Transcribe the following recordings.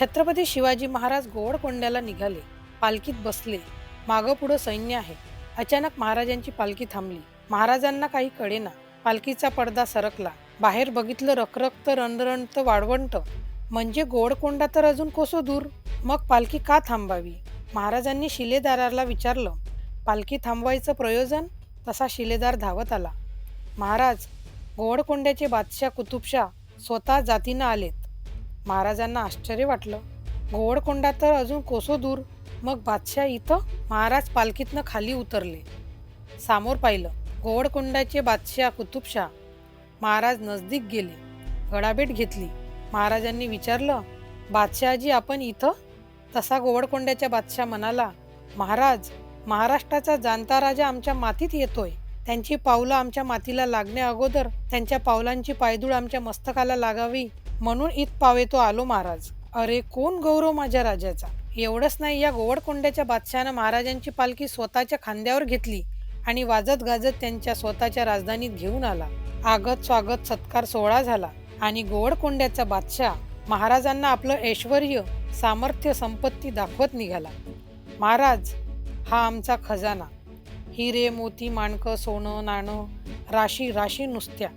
छत्रपती शिवाजी महाराज गोवळकोंड्याला निघाले. पालखीत बसले. मागं पुढं सैन्य आहे. अचानक महाराजांची पालखी थांबली. महाराजांना काही कळेना. पालखीचा पडदा सरकला. बाहेर बघितलं रखरखत रणरणत वाळवंट. म्हणजे गोडकोंडा तर अजून कोसो दूर? मग पालखी का थांबावी? महाराजांनी शिलेदाराला विचारलं. पालखी थांबवायचं प्रयोजन? तसा शिलेदार धावत आला. महाराज गोवडकोंड्याचे बादशाह कुतुबशाह स्वतः जातीनं आलेत. महाराजांना आश्चर्य वाटलं. गोवडकोंडा तर अजून कोसो दूर. मग बादशाह इथं महाराज पालखीतनं खाली उतरले. सामोर पाहिलं. गोवडकोंडाचे बादशाह कुतुबशाह महाराज नजदीक गेले. गडाभेट घेतली. महाराजांनी विचारलं बादशहाजी आपण इथं? तसा गोवडकोंड्याच्या बादशाह म्हणाला महाराज महाराष्ट्राचा जाणता राजा आमच्या मातीत येतोय. त्यांची पावलं आमच्या मातीला लागण्या अगोदर त्यांच्या पावलांची पायदूळ आमच्या मस्तकाला लागावी. म्हणून इत पावेतो आलो महाराज. अरे कोण गौरव माझ्या राजाचा? एवढंच नाही या गोवडकोंड्याच्या बादशहानं महाराजांची पालखी स्वतःच्या खांद्यावर घेतली आणि वाजत गाजत त्यांच्या स्वतःच्या राजधानीत घेऊन आला. आगत स्वागत सत्कार सोहळा झाला आणि गोवडकोंड्याचा बादशाह महाराजांना आपलं ऐश्वर सामर्थ्य संपत्ती दाखवत निघाला. महाराज हा आमचा खजाना. हिरे मोती माणकं सोनं नाणं राशी राशी नुसत्या.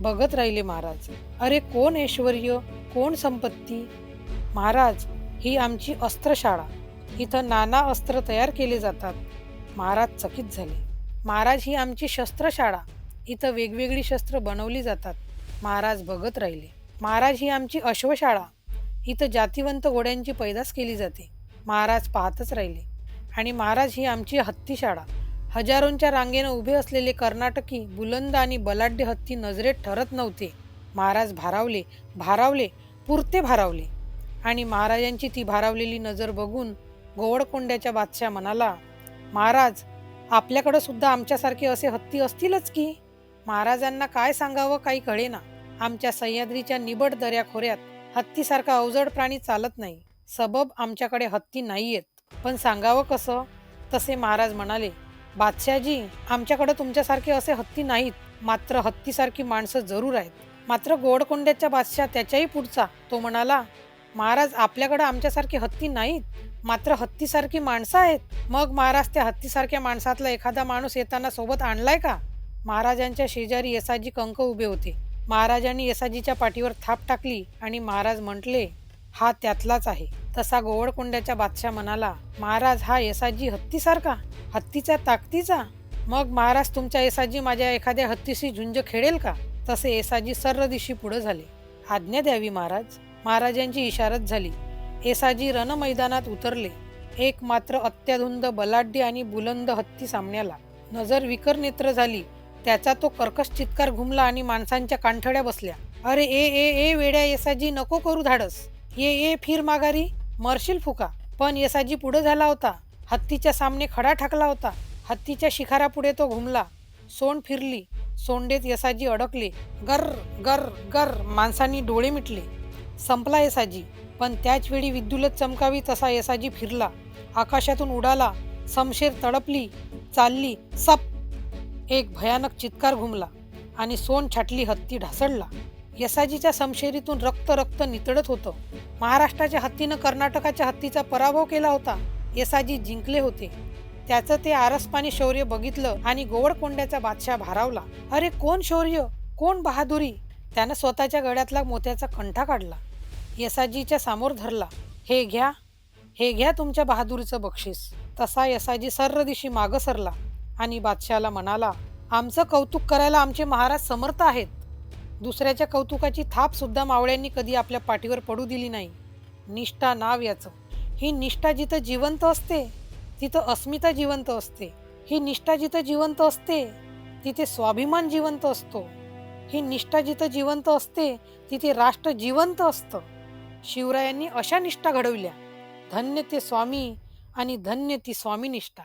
बघत राहिले महाराज. अरे कोण ऐश्वर्य? कोण संपत्ती? महाराज ही आमची अस्त्रशाळा. इथं नाना अस्त्र तयार केले जातात. महाराज चकित झाले. महाराज ही आमची शस्त्रशाळा. इथं वेगवेगळी शस्त्र बनवली जातात. महाराज बघत राहिले. महाराज ही आमची अश्वशाळा. इथं जातिवंत घोड्यांची पैदास केली जाते. महाराज पाहतच राहिले. आणि महाराज ही आमची हत्तीशाळा. हजारोंच्या रांगेनं उभे असलेले कर्नाटकी बुलंद आणि बलाढ्य हत्ती नजरेत ठरत नव्हते. महाराज भारावले भारावले पुरते भारावले. आणि महाराजांची ती भारावलेली नजर बघून गोवळकोंड्याच्या बादशाह म्हणाला महाराज आपल्याकडं सुद्धा आमच्यासारखे असे हत्ती असतीलच की? महाराजांना काय सांगावं काही कळेना. आमच्या सह्याद्रीच्या निबड दऱ्याखोऱ्यात हत्तीसारखा अवजड प्राणी चालत नाही. सबब आमच्याकडे हत्ती नाहीयेत. पण सांगावं कसं? तसे महाराज म्हणाले बादशाहजी आमच्याकडे तुमच्यासारखे असे हत्ती नाहीत. मात्र हत्तीसारखी माणसं जरूर आहेत. मात्र गोडकोंड्याच्या बादशाह त्याच्याही पुढचा. तो म्हणाला महाराज आपल्याकडे आमच्यासारखे हत्ती नाहीत. मात्र हत्तीसारखी माणसं आहेत. मग महाराज त्या हत्तीसारख्या माणसातला एखादा माणूस येताना सोबत आणलाय का? महाराजांच्या शेजारी येसाजी कंक उभे होते. महाराजांनी येसाजीच्या पाठीवर थाप टाकली आणि महाराज म्हटले हा त्यातलाच आहे. तसा गोवळकुंड्याच्या बादशाह म्हणाला महाराज हा येसाजी हत्तीसारखा? हत्तीच्या ताकदीचा? मग महाराज तुमच्या येसाजी माझ्या एखाद्या हत्तीशी झुंज खेळेल का? तसे येसाजी सर्र दिशी पुढे झाले. आज्ञा द्यावी महाराज. महाराजांची इशारत झाली. येसाजी रणमैदानात उतरले. एक मात्र अत्याधुंद बलाढ्य आणि बुलंद हत्ती सामन्याला. नजर विकर नेत्र झाली. त्याचा तो कर्कश चित्कार घुमला आणि माणसांच्या कांठड्या बसल्या. अरे ए ए ए वेड्या येसाजी नको करू धाडस. ये ये फिर माघारी. मरशील फुका. पण येसाजी पुढे झाला होता. हत्तीच्या सामने खडा ठाकला होता. हत्तीच्या शिखारापुढे तो घुमला. सोंड फिरली. सोंडेत येसाजी अडकले. गर गर गर. माणसांनी डोळे मिटले. संपला येसाजी. पण त्याच वेळी विद्युलत चमकावी तसा येसाजी फिरला. आकाशातून उडाला. समशेर तडपली. चालली. सप! एक भयानक चित्कार घुमला. आणि सोन छाटली. हत्ती ढासळला. यसाजीच्या समशेरीतून रक्त रक्त नितळत होतं. महाराष्ट्राच्या हत्तीनं कर्नाटकाच्या हत्तीचा पराभव केला होता. येसाजी जिंकले होते. त्याचं ते आरसपाणी शौर्य बघितलं आणि गोवळकोंड्याचा बादशाह भारावला. अरे कोण शौर्य? कोण बहादुरी? त्यानं स्वतःच्या गळ्यातला मोत्याचा कंठा काढला. येसाजीच्या समोर धरला. हे घ्या हे घ्या तुमच्या बहादुरीचं बक्षीस. तसा यसाजी सर्र दिशी मागं सरला आणि बादशहाला म्हणाला आमचं कौतुक करायला आमचे महाराज समर्थ आहेत. दुसऱ्याच्या कौतुकाची थापसुद्धा मावळ्यांनी कधी आपल्या पाठीवर पडू दिली नाही. निष्ठा नाव याचं. ही निष्ठा जिथं जिवंत असते तिथं अस्मिता जिवंत असते. ही निष्ठा जिथं जिवंत असते तिथे स्वाभिमान जिवंत असतो. ही निष्ठा जिथं जिवंत असते तिथे राष्ट्र जिवंत असतं. शिवरायांनी अशा निष्ठा घडविल्या. धन्य ते स्वामी आणि धन्य ती स्वामी निष्ठा.